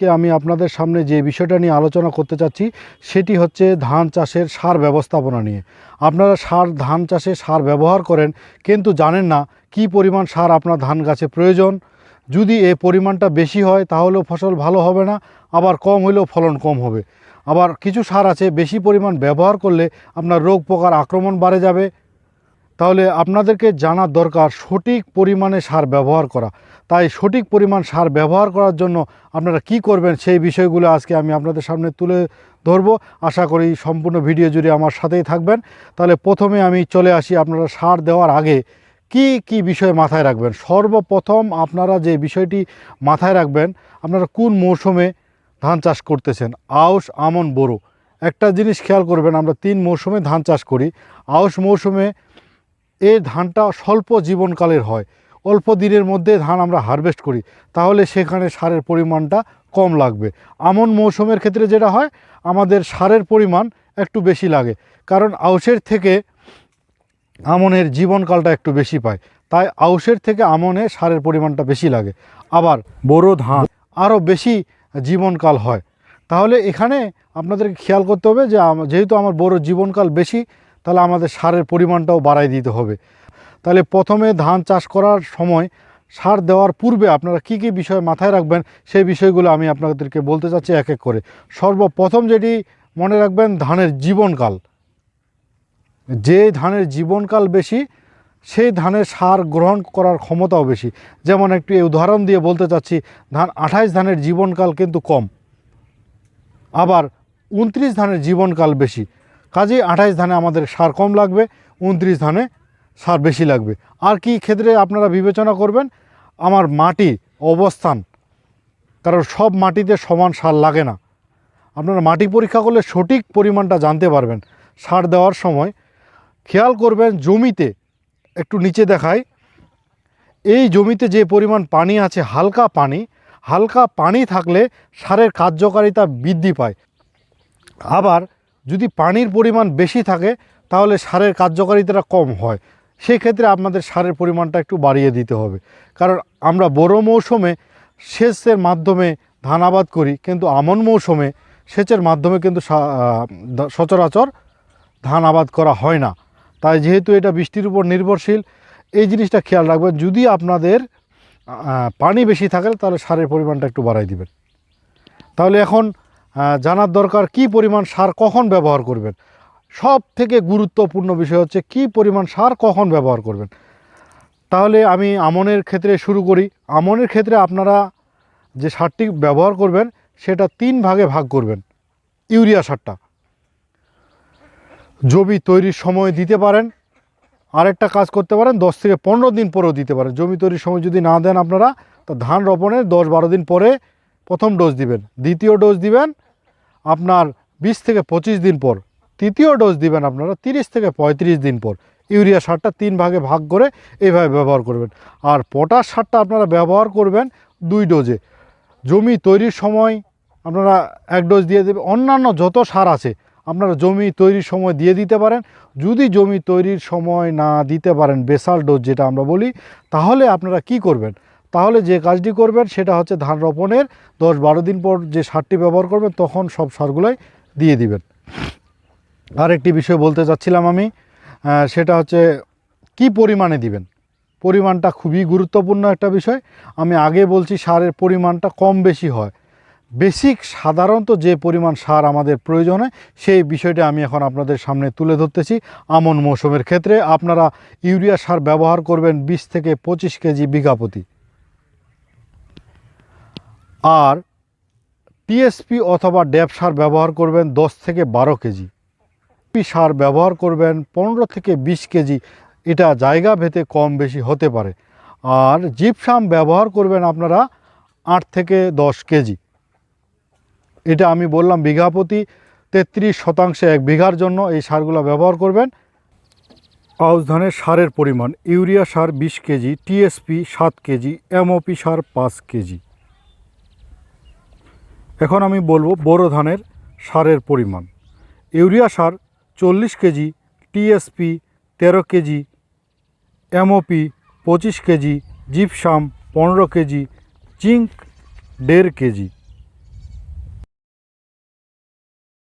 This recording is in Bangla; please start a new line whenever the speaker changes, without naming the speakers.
আজকে আমি আপনাদের সামনে যে বিষয়টা নিয়ে আলোচনা করতে চাচ্ছি, সেটি হচ্ছে ধান চাষের সার ব্যবস্থাপনা নিয়ে। আপনারা সার, ধান চাষে সার ব্যবহার করেন, কিন্তু জানেন না কি পরিমাণ সার আপনার ধান গাছে প্রয়োজন। যদি এ পরিমাণটা বেশি হয়, তাহলেও ফসল ভালো হবে না, আবার কম হলেও ফলন কম হবে। আবার কিছু সার আছে, বেশি পরিমাণ ব্যবহার করলে আপনার রোগ পোকার আক্রমণ বাড়ে যাবে। তাহলে আপনাদেরকে জানার দরকার সঠিক পরিমাণে সার ব্যবহার করা। তাই সঠিক পরিমাণ সার ব্যবহার করার জন্য আপনারা কি করবেন সেই বিষয়গুলো আজকে আমি আপনাদের সামনে তুলে ধরবো। আশা করি সম্পূর্ণ ভিডিও জুড়ে আমার সাথেই থাকবেন। তাহলে প্রথমে আমি চলে আসি আপনারা সার দেওয়ার আগে। কি কি বিষয় মাথায় রাখবেন? সর্বপ্রথম আপনারা যে বিষয়টি মাথায় রাখবেন, আপনারা কোন মৌসুমে ধান চাষ করতেছেন? আউশ, আমন, বোরো। একটা জিনিস খেয়াল করবেন, আমরা তিন মৌসুমে ধান চাষ করি। আউশ মৌসুমে এই ধানটা স্বল্প জীবনকালের হয়। অল্প দিনের মধ্যে ধান আমরা হারভেস্ট করি। তাহলে সেখানে সারের পরিমাণটা কম লাগবে। আমন মৌসুমের ক্ষেত্রে যেটা হয়, আমাদের সারের পরিমাণ একটু বেশি লাগে। কারণ আউশের থেকে আমনের জীবনকালটা একটু বেশি পায়। তাই আউশের থেকে আমনে সারের পরিমাণটা বেশি লাগে। আবার বড় ধান আরও বেশি জীবনকাল হয়। তাহলে এখানে আপনাদেরকে খেয়াল করতে হবে যে যেহেতু আমার বড় জীবনকাল বেশি তাহলে আমাদের সারের পরিমাণটাও বাড়াই দিতে হবে। তাহলে প্রথমে ধান চাষ করার সময় সার দেওয়ার পূর্বে আপনারা কি কি বিষয় মাথায় রাখবেন সেই বিষয়গুলো আমি আপনাদেরকে বলতে চাচ্ছি এক এক করে। সর্বপ্রথম যেটি মনে রাখবেন, ধানের জীবনকাল। যে ধানের জীবনকাল বেশি, সেই ধানের সার গ্রহণ করার ক্ষমতাও বেশি। যেমন একটু উদাহরণ দিয়ে বলতে চাচ্ছি, ধান আঠাইশ ধানের জীবনকাল কিন্তু কম। আবার উনত্রিশ ধানের জীবনকাল বেশি। কাজেই আঠাইশ ধানে আমাদের সার কম লাগবে, উনত্রিশ ধানে সার বেশি লাগবে। আর কি ক্ষেত্রে আপনারা বিবেচনা করবেন? আমার মাটি অবস্থান, কারণ সব মাটিতে সমান সার লাগে না। আপনারা মাটি পরীক্ষা করলে সঠিক পরিমাণটা জানতে পারবেন। সার দেওয়ার সময় খেয়াল করবেন জমিতে, একটু নিচে দেখায় এই জমিতে যে পরিমাণ পানি আছে, হালকা পানি হালকা পানি থাকলে সারের কার্যকারিতা বৃদ্ধি পায়। আবার যদি পানির পরিমাণ বেশি থাকে, তাহলে সারের কার্যকারিতাটা কম হয়। সেই ক্ষেত্রে আপনাদের সারের পরিমাণটা একটু বাড়িয়ে দিতে হবে। কারণ আমরা বড় মৌসুমে সেচের মাধ্যমে ধান আবাদ করি, কিন্তু আমন মৌসুমে সেচের মাধ্যমে কিন্তু সচরাচর ধান আবাদ করা হয় না। তাই যেহেতু এটা বৃষ্টির উপর নির্ভরশীল, এই জিনিসটা খেয়াল রাখবেন, যদি আপনাদের পানি বেশি থাকে, তাহলে সারের পরিমাণটা একটু বাড়াই দিবেন। তাহলে এখন জানার দরকার কি পরিমাণ সার কখন ব্যবহার করবেন? সব থেকে গুরুত্বপূর্ণ বিষয় হচ্ছে কি পরিমাণ সার কখন ব্যবহার করবেন? তাহলে আমি আমনের ক্ষেত্রে শুরু করি। আমনের ক্ষেত্রে আপনারা যে সারটি ব্যবহার করবেন, সেটা তিন ভাগে ভাগ করবেন। ইউরিয়া সারটা। জমি তৈরির সময় দিতে পারেন, আরেকটা কাজ করতে পারেন, দশ থেকে পনেরো দিন পরেও দিতে পারেন। জমি তৈরির সময় যদি না দেন আপনারা, তো ধান রোপণের দশ বারো দিন পরে প্রথম ডোজ দিবেন, দ্বিতীয় ডোজ দিবেন আপনার বিশ থেকে পঁচিশ দিন পর, তৃতীয় ডোজ দিবেন আপনারা তিরিশ থেকে পঁয়ত্রিশ দিন পর। ইউরিয়া সারটা তিন ভাগে ভাগ করে এইভাবে ব্যবহার করবেন। আর পটাশ সারটা আপনারা ব্যবহার করবেন দুই ডোজে জমি তৈরির সময় আপনারা এক ডোজ দিয়ে দেবেন, অন্যান্য যত সার আছে, আপনারা জমি তৈরির সময় দিয়ে দিতে পারেন। যদি জমি তৈরির সময় না দিতে পারেন বেসাল ডোজ যেটা আমরা বলি, তাহলে আপনারা কি করবেন? তাহলে যে কাজটি করবেন সেটা হচ্ছে ধান রোপণের দশ বারো দিন পর যে সারটি ব্যবহার করবেন, তখন সব সারগুলোই দিয়ে দিবেন। আর একটি বিষয় বলতে চাচ্ছিলাম আমি সেটা হচ্ছে কি পরিমাণে দিবেন? পরিমাণটা খুবই গুরুত্বপূর্ণ একটা বিষয়। আমি আগে বলছি সারের পরিমাণটা কম বেশি হয়। বেসিক সাধারণত যে পরিমাণ সার আমাদের প্রয়োজন হয় সেই বিষয়টা আমি এখন আপনাদের সামনে তুলে ধরতেছি আমন মৌসুমের ক্ষেত্রে। আপনারা ইউরিয়া সার ব্যবহার করবেন বিশ থেকে পঁচিশ কেজি বিঘা প্রতি। আর টিএসপি অথবা ড্যাপ সার ব্যবহার করবেন দশ থেকে বারো কেজি। পি সার ব্যবহার করবেন পনেরো থেকে বিশ কেজি। এটা জায়গা ভেদে কম বেশি হতে পারে। আর জিপসাম ব্যবহার করবেন আপনারা আট থেকে দশ কেজি। এটা আমি বললাম বিঘা প্রতি তেত্রিশ শতাংশে এক বিঘার জন্য এই সারগুলো ব্যবহার করবেন। আউশ ধানের সারের পরিমাণ, ইউরিয়া সার বিশ কেজি টিএসপি সাত কেজি এমওপি সার পাঁচ কেজি। এখন আমি বলব বোরো ধানের সারের পরিমাণ। ইউরিয়া সার চল্লিশ কেজি, টিএসপি তেরো কেজি, এমওপি পঁচিশ কেজি, জিপসাম পনেরো কেজি চিঙ্ক দেড় কেজি।